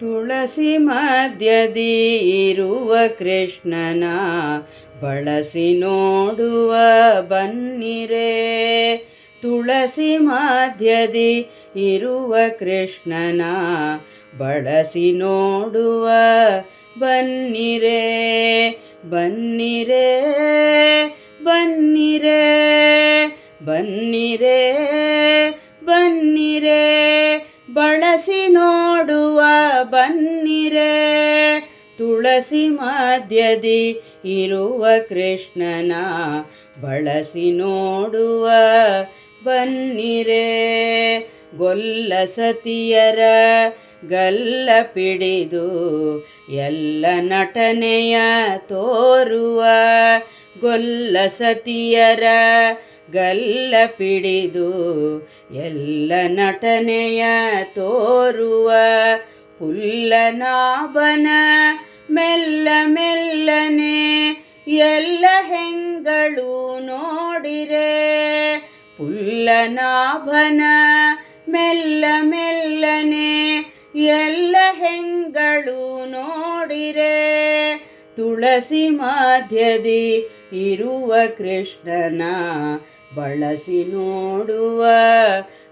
ತುಳಸಿ ಮಧ್ಯದಿ ಇರುವ ಕೃಷ್ಣನ ಬಳಸಿ ನೋಡುವ ಬನ್ನಿರೆ. ತುಳಸಿ ಮಧ್ಯದಿ ಇರುವ ಕೃಷ್ಣನ ಬಳಸಿ ನೋಡುವ ಬನ್ನಿರೆ. ಬನ್ನಿರೆ ಬನ್ನಿರೆ ಬನ್ನಿರೆ. ಬಳಸಿ ನೋಡುವ ಬನ್ನಿರೆ, ತುಳಸಿ ಮಧ್ಯದಿ ಇರುವ ಕೃಷ್ಣನ ಬಳಸಿ ನೋಡುವ ಬನ್ನಿರೆ, ಗೊಲ್ಲ ಸತಿಯರ ಗಲ್ಲ ಪಿಡಿದು ಎಲ್ಲ ನಟನೆಯ ತೋರುವ ಗೊಲ್ಲ ಸತಿಯರ ಗಲ್ಲ ಪಿಡಿದು ಎಲ್ಲ ನಟನೆಯ ತೋರುವ ಪುಲ್ಲನಾಭನ ಮೆಲ್ಲ ಮೆಲ್ಲನೆ ಎಲ್ಲ ಹೆಂಗಳು ನೋಡಿರೆ ಪುಲ್ಲನಾಭನ ಮೆಲ್ಲ ಮೆಲ್ಲನೆ ಎಲ್ಲ ಹೆಂಗಳು ನೋಡಿರೆ ತುಳಸಿ ಮಾಧ್ಯದಿ ಇರುವ ಕೃಷ್ಣನ ಬಳಸಿ ನೋಡುವ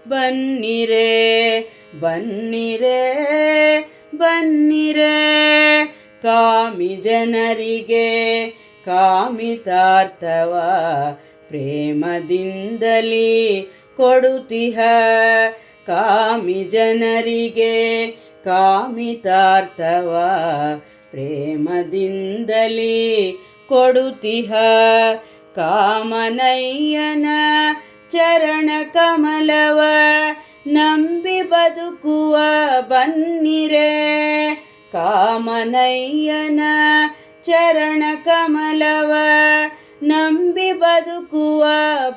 ಬನ್ನಿರೆ ಬನ್ನಿರೆ ಬನ್ನಿರೆ. ಕಾಮಿ ಜನರಿಗೆ ಕಾಮಿತಾರ್ಥವ ಪ್ರೇಮದಿಂದಲಿ ಕೊಡುತಿಹ. ಕಾಮಿ ಜನರಿಗೆ ಕಾಮಿತಾರ್ಥವ ಪ್ರೇಮದಿಂದಲೇ ಕೊಡುತಿಹ ಕಾಮನಯ್ಯನ ಚರಣ ಕಮಲವ ನಂಬಿ ಬದುಕುವ ಬನ್ನಿರೆ ಕಾಮನಯ್ಯನ ಚರಣ ಕಮಲವ ನಂಬಿ ಬದುಕುವ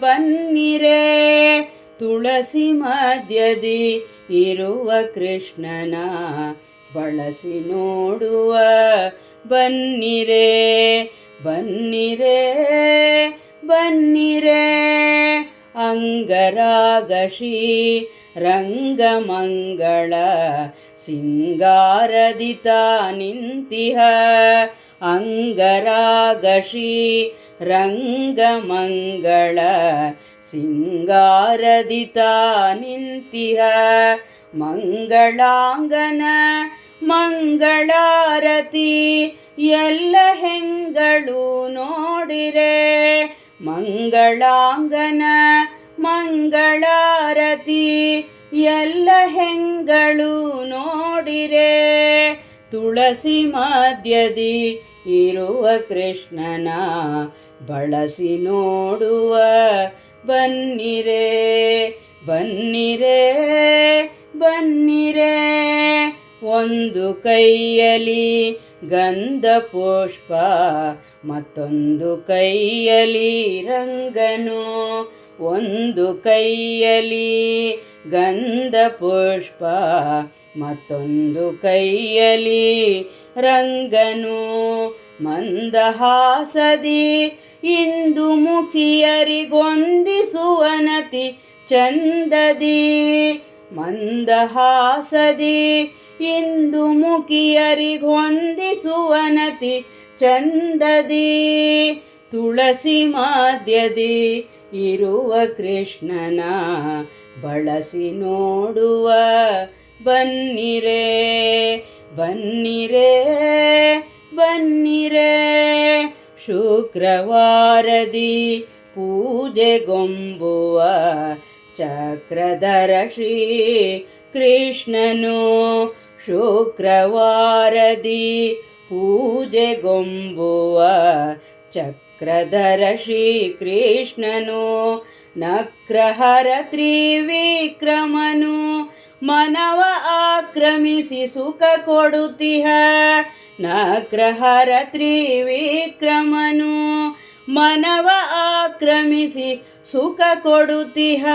ಬನ್ನಿರೆ ತುಳಸಿ ಮಧ್ಯದಿ ಇರುವ ಕೃಷ್ಣನ ಬಳಸಿ ನೋಡುವ ಬನ್ನಿರೆ ಬನ್ನಿರೆ ಬನ್ನಿರೆ. ಅಂಗರಾಗಶಿ ರಂಗಮಂಗಳ ಸಿಂಗಾರದಿತ ನಿಂತಿಹ. ಅಂಗರಾಗಶಿ ರಂಗಮಂಗಳ ಸಿಂಗಾರದಿತ ನಿಂತಿಹ ಮಂಗಳಾಂಗನ ಮಂಗಳಾರತಿ ಎಲ್ಲ ಹೆಂಗಳು ನೋಡಿರೆ ಮಂಗಳಾಂಗನ ಮಂಗಳಾರತಿ ಎಲ್ಲ ಹೆಂಗಳು ನೋಡಿರೆ ತುಳಸಿ ಮಧ್ಯದಿ ಇರುವ ಕೃಷ್ಣನ ಬಳಸಿ ನೋಡುವ ಬನ್ನಿರೆ ಬನ್ನಿರೆ ಬನ್ನಿರೆ. ಒಂದು ಕೈಯಲಿ ಗಂಧ ಪುಷ್ಪ, ಮತ್ತೊಂದು ಕೈಯಲಿ ರಂಗನು. ಒಂದು ಕೈಯಲಿ ಗಂಧ ಪುಷ್ಪ, ಮತ್ತೊಂದು ಕೈಯಲಿ ರಂಗನು. ಮಂದಹಾಸದಿ ಇಂದು ಮುಖಿಯರಿಗೊಂದಿಸುವನತಿ ಚಂದದಿ. ಮಂದಹಾಸದಿ ಇಂದು ಮುಖಿಯರಿಗೊಂದಿಸುವನತಿ ಚಂದದಿ. ತುಳಸಿ ಮಾದ್ಯದಿ ಇರುವ ಕೃಷ್ಣನ ಬಳಸಿ ನೋಡುವ ಬನ್ನಿರೆ ಬನ್ನಿರೆ. ಬನ್ನಿರೆ ಶುಕ್ರವಾರದಿ ಪೂಜೆಗೊಂಬುವ ಚಕ್ರಧರ ಶ್ರೀ ಕೃಷ್ಣನು ಶುಕ್ರವಾರದಿ ಪೂಜೆಗೊಂಬುವ ಚಕ್ರಧರ ಶ್ರೀ ಕೃಷ್ಣನು ನಕ್ರಹರ ತ್ರಿವಿಕ್ರಮನು, ಮನವ ಆಕ್ರಮಿಸಿ ಸುಖ ಕೊಡುತ್ತಿಹ. ನಕ್ರಹರ ತ್ರಿವಿಕ್ರಮನು, ಮನವ ಆಕ್ರಮಿಸಿ ಸುಖ ಕೊಡುತ್ತಿಹ.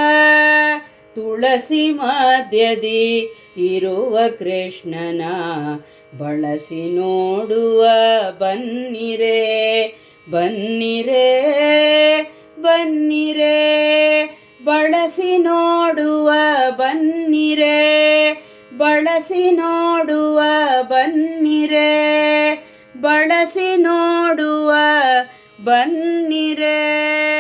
ತುಳಸಿ ಮಧ್ಯದಿ ಇರುವ ಕೃಷ್ಣನ ಬಳಸಿ ನೋಡುವ ಬನ್ನಿರೆ ಬನ್ನಿರೆ ಬನ್ನಿರೆ ಬಳಸಿ ನೋಡುವ ಬನ್ನಿರೆ ಬಳಸಿ ನೋಡುವ ಬನ್ನಿರೆ ಬಳಸಿ ನೋಡುವ ಬನ್ನಿರೆ.